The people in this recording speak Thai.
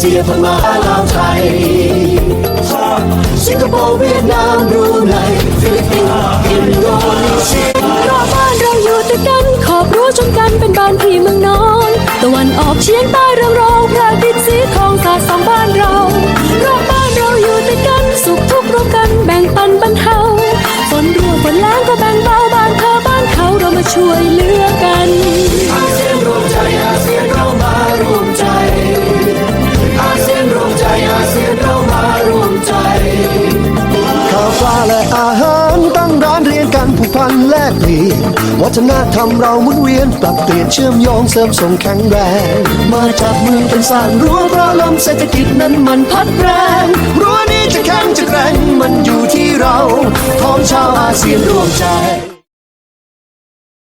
เสียพม่าลาวไทย เราอยู่ติดกันขอบรั้วชนกันเป็นบ้านพี่เมืองนอนตะวันออกเฉียงใต้เรืองรองพระอาทิตย์สีทองสาดส่องบ้านเรารอบบ้านเราอยู่ติดกันสุขทุกข์ร่วมกันแบ่งปันบรรเทาฝนร่วงฝนแล้งก็แบ่งเบาบ้านเธอบ้านเขาเรามาช่วยเหลือกันอาเซียนรวมใจอาเซียนเรามารวมใจอาเซียนรวมใจอาเซียนเรามารวมใจข้าวปลาและอาหาร ตั้งร้านเรียนกันผูกพันแลกเปลี่ยนวัฒนธรรมเราหมุนเวียนปรับเปลี่ยนเชื่อมโยงเสริมส่งแข็งแรง มาจากเมืองเป็นสร้างรั้วเพราะลมเศรษฐกิจนั้นมันพัดแรงรั้วนี้จะแข็งจะแกร่งมันอยู่ที่เราพร้อมชาวอาเซียนร่วมใจ